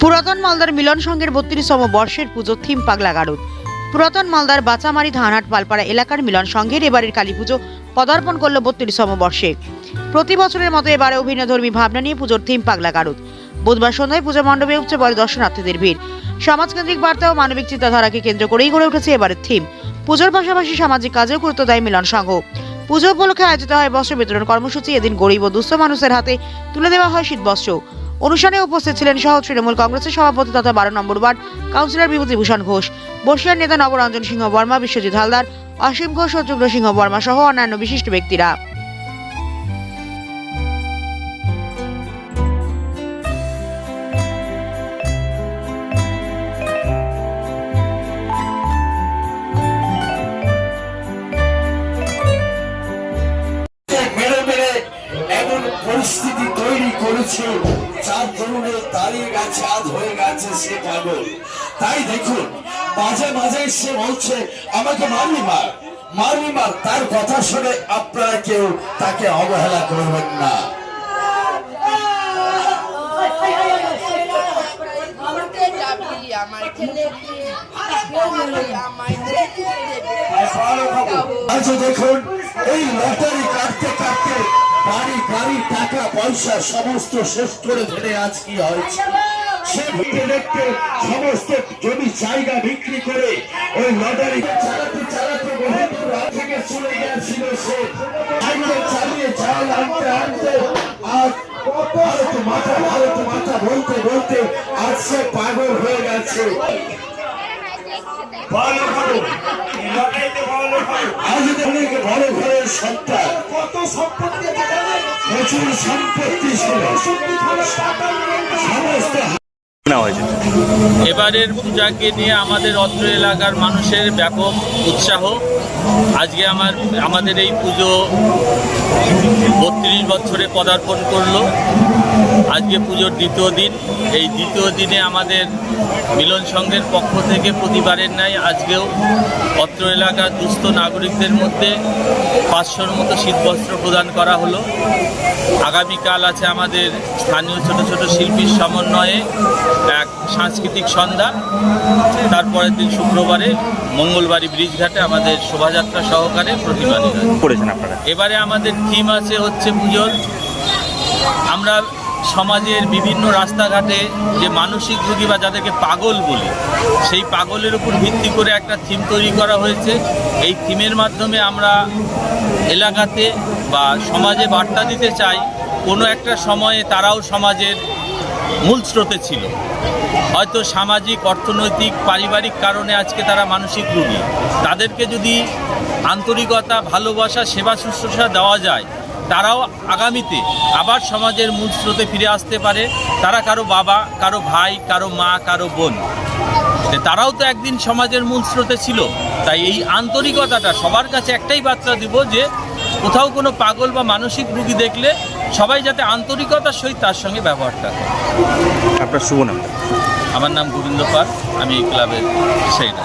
পুরাতন মালদার মিলন সংঘের বত্রিশতম বর্ষের পুজো থিম পাগলা গারুদ। পুরাতন মালদার বাচামারি ধানহাট পালপাড়া এলাকার মিলন সংঘের এবারের কালী পুজো পদার্পণ করল বত্রিশতম বর্ষে। প্রতি বছরের মতো এবারে অভিনয়ধর্মী ভাবনা নিয়ে পুজোর থিম পাগলা গারুদ। বুধবার সন্ধ্যায় পুজো মণ্ডপে উপচে পড়ে দর্শনার্থীদের ভিড়। সমাজকেন্দ্রিক বার্তা ও মানবিক চিন্তাধারাকে কেন্দ্র করেই গড়ে উঠেছে এবারের থিম। পুজোর পাশাপাশি সামাজিক কাজেও গুরুত্ব দেয় মিলন সংঘ। পুজো উপলক্ষে আয়োজিত হয় বস্ত্র বিতরণ কর্মসূচি। এদিন গরিব ও দুস্থ মানুষের হাতে তুলে দেওয়া হয় শীতবস্ত্র। অনুষ্ঠানে উপস্থিত ছিলেন সহ তৃণমূল কংগ্রেসের সভাপতি তথা বারো number ward councillor Bibhutibhushan Ghosh বসিয়ার নেতা নবরঞ্জন সিংহ বর্মা, বিশ্বজিৎ হালদার, অসীম ঘোষ ও শত্রুঘ্ন সিংহ বর্মা সহ অন্যান্য বিশিষ্ট ব্যক্তিরা। পরিস্থিতি তৈরি করেছে, যার দরুনে দাঁড়িয়ে গেছে আজ হয়ে গেছে সে পাগল। তাই দেখুন, মাঝে মাঝে সে বলছে, আমাকে মারলি মার মারলি মার। তার কথা শুনে আপনারা কেউ তাকে অবহেলা করবেন না। দেখুন, এই লটারি কাটতে কাটতে বাড়ি গাড়ি টাকা পয়সা সমস্ত শেষ করে ফেলে আজ কি হয়েছে? সে দেখতে দেখতে সমস্ত জমি জায়গা বিক্রি করে ওই লটারি চালাতে চালাতে থেকে চলে গিয়েছিল সে। চালিয়ে চাল আনতে আনতে। আজ ভারত মাথা ভারত মাথা বলতে বলতে আজ সে পাগল হয়ে গেছে। আজ অনেক বড় ঘরের সন্তান কত সম্পত্তি এবারের পূজাকে নিয়ে আমাদের অত্র এলাকার মানুষের ব্যাপক উৎসাহ। আজকে আমার আমাদের এই পুজো বত্রিশ বছরে পদার্পণ করল। আজকে পুজোর দ্বিতীয় দিন। এই দ্বিতীয় দিনে আমাদের মিলন সংঘের পক্ষ থেকে প্রতিবারের ন্যায় আজকেও অত্র এলাকার দুস্থ নাগরিকদের মধ্যে পাঁচশোর মতো শীতবস্ত্র প্রদান করা হলো। আগামীকাল আছে আমাদের স্থানীয় ছোট ছোট শিল্পীর সমন্বয়ে এক সাংস্কৃতিক সন্ধ্যা। তারপরের দিন শুক্রবারে মঙ্গলবাড়ি ব্রিজঘাটে আমাদের শোভাযাত্রা সহকারে প্রতিবাদ করেছেন আপনারা? এবারে আমাদের থিম আছে হচ্ছে পুজোর। আমরা সমাজের বিভিন্ন রাস্তাঘাটে যে মানসিক রোগী বা যাদেরকে পাগল বলি, সেই পাগলের উপর ভিত্তি করে একটা থিম তৈরি করা হয়েছে। এই থিমের মাধ্যমে আমরা এলাকাতে বা সমাজে বার্তা দিতে চাই, কোনো একটা সময়ে তারাও সমাজের মূল স্রোতে ছিল। হয়তো সামাজিক, অর্থনৈতিক, পারিবারিক কারণে আজকে তারা মানসিক রোগী। তাদেরকে যদি আন্তরিকতা, ভালোবাসা, সেবা শুশ্রূষা দেওয়া যায়, তারাও আগামীতে আবার সমাজের মূল স্রোতে ফিরে আসতে পারে। তারা কারও বাবা, কারও ভাই, কারও মা, কারও বোন। তারাও তো একদিন সমাজের মূল স্রোতে ছিল। তাই এই আন্তরিকতাটা সবার কাছে একটাই বার্তা দিব যে, কোথাও কোনো পাগল বা মানসিক রুগী দেখলে সবাই যাতে আন্তরিকতার সহিত তার সঙ্গে ব্যবহারটা করে। আপনার শুভ নাম? আমার নাম গোবিন্দ পাল আমি এই ক্লাবের সেইটা